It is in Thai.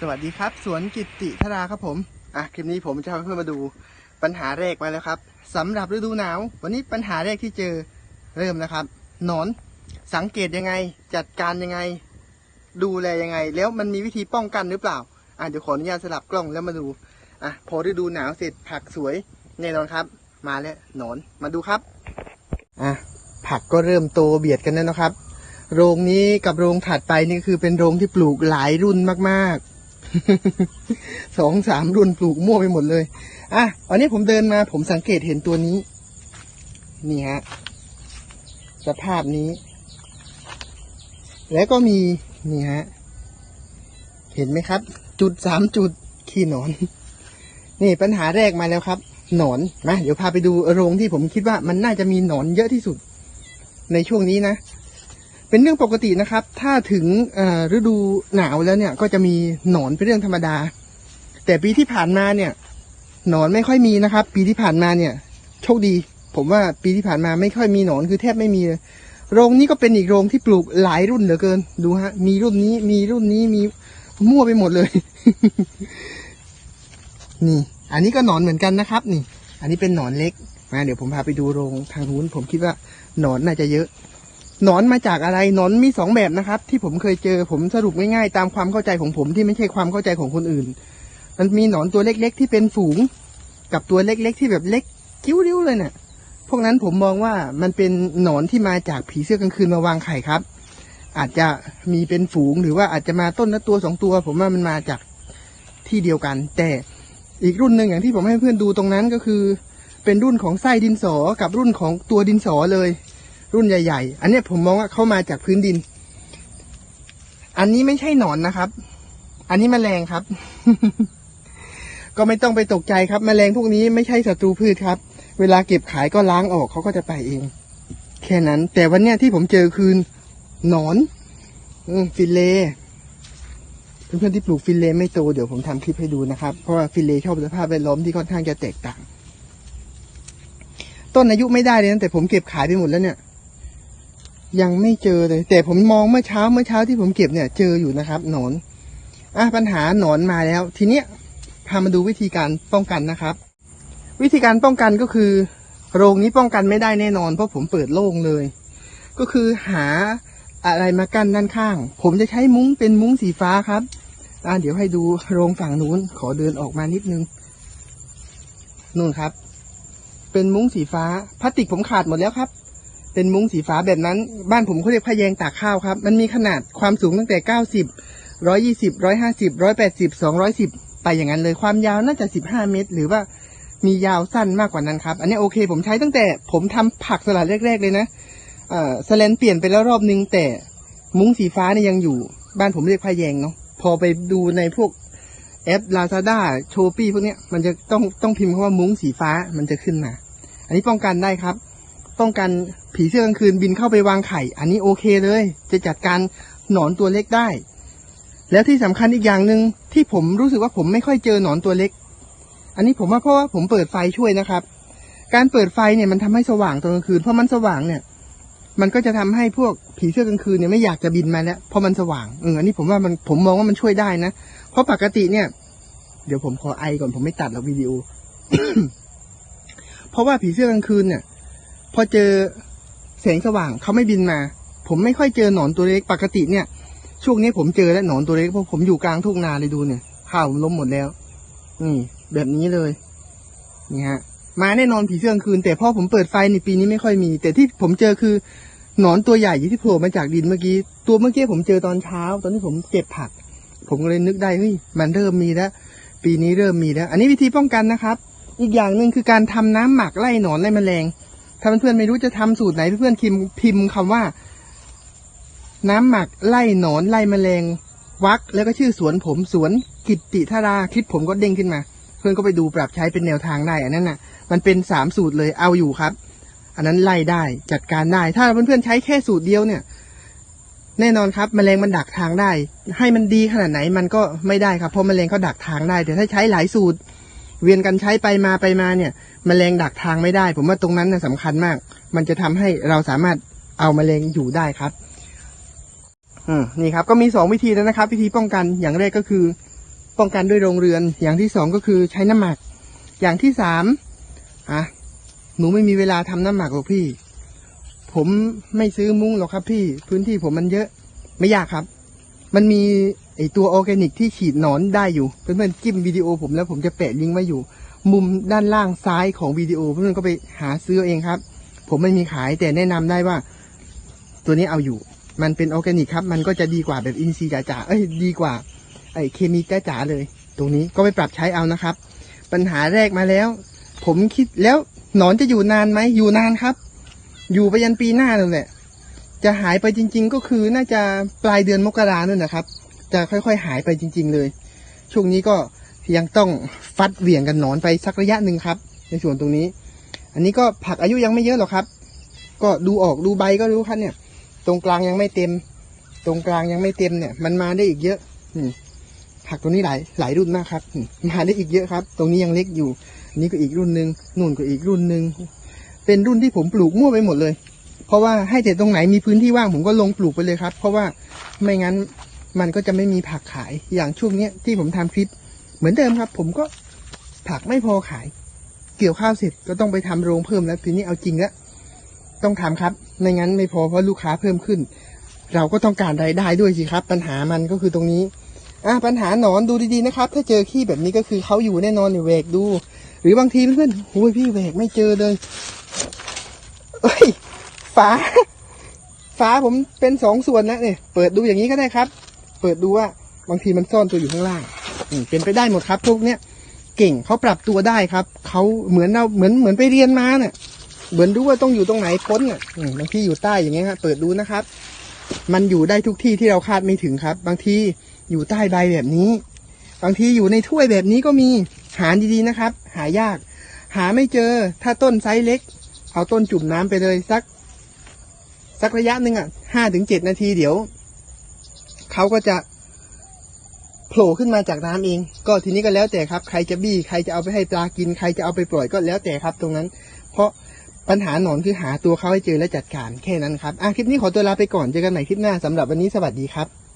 สวัสดีครับ สวนกิตติธาราครับผมอะคลิปนี้ผมจะพาเพื่อนมาดูปัญหาแรกมาแล้วครับสำหรับฤดูหนาว วันนี้ปัญหาแรกที่เจอเริ่มแล้วครับหนอนสังเกตยังไง จัดการยังไง ดูแลยังไง แล้วมันมีวิธีป้องกันหรือเปล่าอะเดี๋ยวขออนุญาตสลับกล้องแล้วมาดูอะพอฤดูหนาวเสร็จผักสวยแน่นอนครับ มาแล้วหนอนมาดูครับอะผักก็เริ่มโตเบียดกันแล้วนะครับ โรงนี้กับโรงถัดไปนี่คือเป็นโรงที่ปลูกหลายรุ่นมากๆ สองสามรุ่นปลูกมั่วไปหมดเลย อะวันนี้ผมเดินมา ผมสังเกตเห็นตัวนี้ นี่ฮะ สภาพนี้ แล้วก็มี นี่ฮะ เห็นไหมครับ จุดสามจุดขี้หนอน นี่ปัญหาแรกมาแล้วครับ หนอนมาเดี๋ยวพาไปดูโรงที่ผมคิดว่ามันน่าจะมีหนอนเยอะที่สุด ในช่วงนี้นะ เป็นเรื่องปกตินะครับ ถ้าถึงฤดูหนาวแล้วเนี่ย ก็จะมีหนอนเป็นเรื่องธรรมดา แต่ปีที่ผ่านมาเนี่ย หนอนไม่ค่อยมีนะครับ ปีที่ผ่านมาเนี่ย โชคดี ผมว่าปีที่ผ่านมาไม่ค่อยมีหนอนคือแทบไม่มีเลยโรงนี้ก็เป็นอีกโรงที่ปลูกหลายรุ่นเหลือเกิน ดูฮะ มีรุ่นนี้มีรุ่นนี้มีมั่วไปหมดเลย นี่ อันนี้ก็หนอนเหมือนกันนะครับ นี่ อันนี้เป็นหนอนเล็กมาเดี๋ยวผมพาไปดูโรงทางนู้นผมคิดว่าหนอนน่าจะเยอะ หนอนมาจากอะไรหนอนมีสองแบบนะครับ ที่ผมเคยเจอผมสรุปง่ายๆตามความเข้าใจของผมที่ไม่ใช่ความเข้าใจของคนอื่น มันมีหนอนตัวเล็ก ๆ ที่เป็นฝูง กับตัวเล็ก ๆ ที่แบบเล็กกิ้วริ้วเลยเนี่ยพวกนั้นผมมองว่ามันเป็นหนอนที่มาจากผีเสื้อกลางคืนมาวางไข่ครับ อาจจะมีเป็นฝูงหรือว่าอาจจะมาต้นละตัวสองตัว ผมว่ามันมาจากที่เดียวกัน แต่อีกรุ่นหนึ่งอย่างที่ผมให้เพื่อนดูตรงนั้นก็คือ เป็นรุ่นของไส้ดินสอกับรุ่นของตัวดินสอเลย รุ่นใหญ่ ๆ อันนี้ผมมองว่าเข้ามาจากพื้นดิน อันนี้ไม่ใช่หนอนนะครับ อันนี้แมลงครับ ก็ไม่ต้องไปตกใจครับแมลงพวกนี้ไม่ใช่ศัตรูพืชครับ เวลาเก็บขายก็ล้างออกเขาก็จะไปเอง แค่นั้น แต่วันเนี้ยที่ผมเจอคือหนอนอฟิลเลเพื่อนๆที่ปลูกฟิลเลไม่โตเดี๋ยวผมทำคลิปให้ดูนะครับ เพราะว่าฟิลเลชอบสภาพแวดล้อมที่ค่อนข้างจะแตกต่าง ต้นอายุไม่ได้เลยนะแต่ผมเก็บขายไปหมดแล้วเนี่ย ยังไม่เจอเลย แต่ผมมองเมื่อเช้าเมื่อเช้าที่ผมเก็บเนี่ย เจออยู่นะครับหนอนอะปัญหาหนอนมาแล้ว ทีเนี้ยพามาดูวิธีการป้องกันนะครับ วิธีการป้องกันก็คือ โรงนี้ป้องกันไม่ได้แน่นอน เพราะผมเปิดโล่งเลย ก็คือหาอะไรมากั้นด้านข้าง ผมจะใช้มุ้งเป็นมุ้งสีฟ้าครับอะเดี๋ยวให้ดูโรงฝั่งนู้น ขอเดินออกมานิดนึงนู่นครับ เป็นมุ้งสีฟ้าพลาสติกผมขาดหมดแล้วครับ เป็นมุ้งสีฟ้าแบบนั้น บ้านผมเขาเรียกผ้าแยงตากข้าวครับ มันมีขนาดความสูงตั้งแต่เก้าสิบร้อยี่สิบร้อยห้าสิบร้อยแปดสิบสองร้อยสิบไปอย่างนั้นเลยความยาวน่าจะสิบห้าเมตร หรือว่ามียาวสั้นมากกว่านั้นครับ อันนี้โอเค ผมใช้ตั้งแต่ผมทำผักสลัดแรก ๆ เลยนะเอ่อสแลนเปลี่ยนไปแล้วรอบนึงแต่มุ้งสีฟ้าเนี่ยยังอยู่ บ้านผมเรียกผ้าแยงเนาะพอไปดูในพวกแอปลาซาด้าโชปี้พวกเนี้ยมันจะต้องต้องพิมพ์คำว่ามุ้งสีฟ้ามันจะขึ้นมา อันนี้ป้องกันได้ครับ ป้องกันผีเสื้อกลางคืนบินเข้าไปวางไข่ อันนี้โอเคเลย จะจัดการหนอนตัวเล็กได้ แล้วที่สำคัญอีกอย่างหนึ่งที่ผมรู้สึกว่าผมไม่ค่อยเจอหนอนตัวเล็ก อันนี้ผมว่าเพราะว่าผมเปิดไฟช่วยนะครับ การเปิดไฟเนี่ยมันทำให้สว่างตอนกลางคืนเพราะมันสว่างเนี่ย มันก็จะทำให้พวกผีเสื้อกลางคืนเนี่ยไม่อยากจะบินมาแล้วเพราะมันสว่างเอออันนี้ผมว่ามันผมมองว่ามันช่วยได้นะเพราะปกติเนี่ย เดี๋ยวผมขอไอก่อนผมไม่ตัดแล้ววิดีโอเพราะว่าผีเสื้อกลางคืนเนี่ย พอเจอแสงสว่างเขาไม่บินมา ผมไม่ค่อยเจอหนอนตัวเล็กปกติเนี่ย ช่วงนี้ผมเจอแล้วหนอนตัวเล็กเพราะผมอยู่กลางทุ่งนาเลยดูเนี่ยข้าวผมล้มหมดแล้ว นี่ แบบนี้เลย นี่ฮะ มาแน่นอนผีเสื้อคืน แต่พ่อผมเปิดไฟในปีนี้ไม่ค่อยมี แต่ที่ผมเจอคือหนอนตัวใหญ่ที่โผล่มาจากดินเมื่อกี้ ตัวเมื่อกี้ผมเจอตอนเช้า ตอนที่ผมเก็บผัก ผมก็เลยนึกได้เฮ้ยมันเริ่มมีแล้ว ปีนี้เริ่มมีแล้ว อันนี้วิธีป้องกันนะครับ อีกอย่างหนึ่งคือการทำน้ำหมักไล่หนอนไล่แมลง ถ้าเพื่อนๆไม่รู้จะทำสูตรไหนเพื่อนๆพิมพ์พิมพ์คำว่า น้ำหมักไล่หนอนไล่แมลงวักแล้วก็ชื่อสวนผมสวนกิตติธาราคลิปผมก็เด้งขึ้นมา เพื่อนก็ไปดูปรับใช้เป็นแนวทางได้อันนั้นน่ะ มันเป็นสามสูตรเลยเอาอยู่ครับ อันนั้นไล่ได้จัดการได้ ถ้าเพื่อนๆใช้แค่สูตรเดียวเนี่ย แน่นอนครับแมลงมันดักทางได้ ให้มันดีขนาดไหนมันก็ไม่ได้ครับเพราะแมลงเขาดักทางได้แต่ถ้าใช้หลายสูตร เวียนกันใช้ไปมาไปมาเนี่ยแมลงดักทางไม่ได้ ผมว่าตรงนั้นน่ะสำคัญมาก มันจะทำให้เราสามารถเอามแมลงอยู่ได้ครับอืมนี่ครับก็มีสองวิธีแล้วนะครับ วิธีป้องกันอย่างแรกก็คือ ป้องกันด้วยโรงเรือน อย่างที่สองก็คือใช้น้ำหมัก อย่างที่สามอะหนูไม่มีเวลาทำน้ำหมักหรอกพี่ ผมไม่ซื้อมุ้งหรอกครับพี่ พื้นที่ผมมันเยอะไม่ยากครับ มันมีไอตัวออร์แกนิกที่ฉีดหนอนได้อยู่เพื่อนๆจิ้มวิดีโอผมแล้วผมจะแปะลิงก์ไว้อยู่ มุมด้านล่างซ้ายของวิดีโอเพื่อนๆก็ไปหาซื้อเองครับ ผมไม่มีขายแต่แนะนำได้ว่า ตัวนี้เอาอยู่ มันเป็นออร์แกนิกครับ มันก็จะดีกว่าแบบอินทรีย์จ๋าๆเอ้ยดีกว่าไอเคมีจ๋าๆเลย ตรงนี้ก็ไปปรับใช้เอานะครับ ปัญหาแรกมาแล้ว ผมคิดแล้วหนอนจะอยู่นานไหมอยู่นานครับ อยู่ไปยันปีหน้านั่นแหละ จะหายไปจริง ๆ ก็คือน่าจะปลายเดือนมกราเนั่นนะครับ จะค่อยๆ หายไปจริง ๆ เลย ช่วงนี้ก็ยังต้องฟัดเหวี่ยงกันหนอนไปสักระยะหนึ่งครับ ในส่วนตรงนี้ อันนี้ก็ผักอายุยังไม่เยอะหรอกครับ ก็ดูออกดูใบก็รู้ครับเนี่ย ตรงกลางยังไม่เต็ม ตรงกลางยังไม่เต็มเนี่ย มันมาได้อีกเยอะอืผักตัวนี้หลายหลายรุ่นมากครับมมาได้อีกเยอะครับ ตรงนี้ยังเล็กอยู่อันนี้ก็อีกรุ่นหนึ่งนู่นก็อีกรุ่นหนึ่งเป็นรุ่นที่ผมปลูกมั่วไปหมดเลย เพราะว่าให้แต่ตรงไหนมีพื้นที่ว่างผมก็ลงปลูกไปเลยครับ เพราะว่าไม่งั้นมันก็จะไม่มีผักขายอย่างช่วงเนี้ยที่ผมทำคลิป เหมือนเดิมครับ ผมก็ผักไม่พอขาย เกี่ยวข้าวเสร็จก็ต้องไปทำโรงเพิ่มแล้วทีนี้เอาจริงแล้วต้องทำครับไม่งั้นไม่พอเพราะลูกค้าเพิ่มขึ้น เราก็ต้องการรายได้ด้วยสิครับ ปัญหามันก็คือตรงนี้อะปัญหาหนอนดูดีๆนะครับ ถ้าเจอขี้แบบนี้ก็คือเขาอยู่แน่นอนเนี่ยแหวกดู หรือบางทีเพื่อนๆโอ้ยพี่แหวกไม่เจอเลยเอ้ย ฝา ฝาผมเป็นสองส่วนนะเนี่ยเปิดดูอย่างนี้ก็ได้ครับ เปิดดูว่าบางทีมันซ่อนตัวอยู่ข้างล่างอืมเป็นไปได้หมดครับ พวกเนี้ยเก่งเขาปรับตัวได้ครับเขาเหมือนเราเหมือนเหมือนไปเรียนมาเนี่ยเหมือนรู้ว่าต้องอยู่ตรงไหนพ้นอะบางทีอยู่ใต้อย่างเงี้ยครับเปิดดูนะครับ มันอยู่ได้ทุกที่ที่เราคาดไม่ถึงครับ บางทีอยู่ใต้ใบแบบนี้ บางทีอยู่ในถ้วยแบบนี้ก็มีหาดีๆนะครับ หายาก หาไม่เจอถ้าต้นไซส์เล็ก เอาต้นจุ่มน้ำไปเลยสัก สักระยะหนึ่งอะห้าถึงเจ็ดนาทีเดี๋ยวเขาก็จะโผล่ขึ้นมาจากน้ำเอง ก็ทีนี้ก็แล้วแต่ครับ ใครจะบี้ใครจะเอาไปให้ปลากิน ใครจะเอาไปปล่อยก็แล้วแต่ครับ ตรงนั้น เพราะปัญหาหนอนคือหาตัวเขาให้เจอและจัดการแค่นั้นครับอะคลิปนี้ขอตัวลาไปก่อนเจอกันใหม่คลิปหน้าสำหรับวันนี้สวัสดีครับ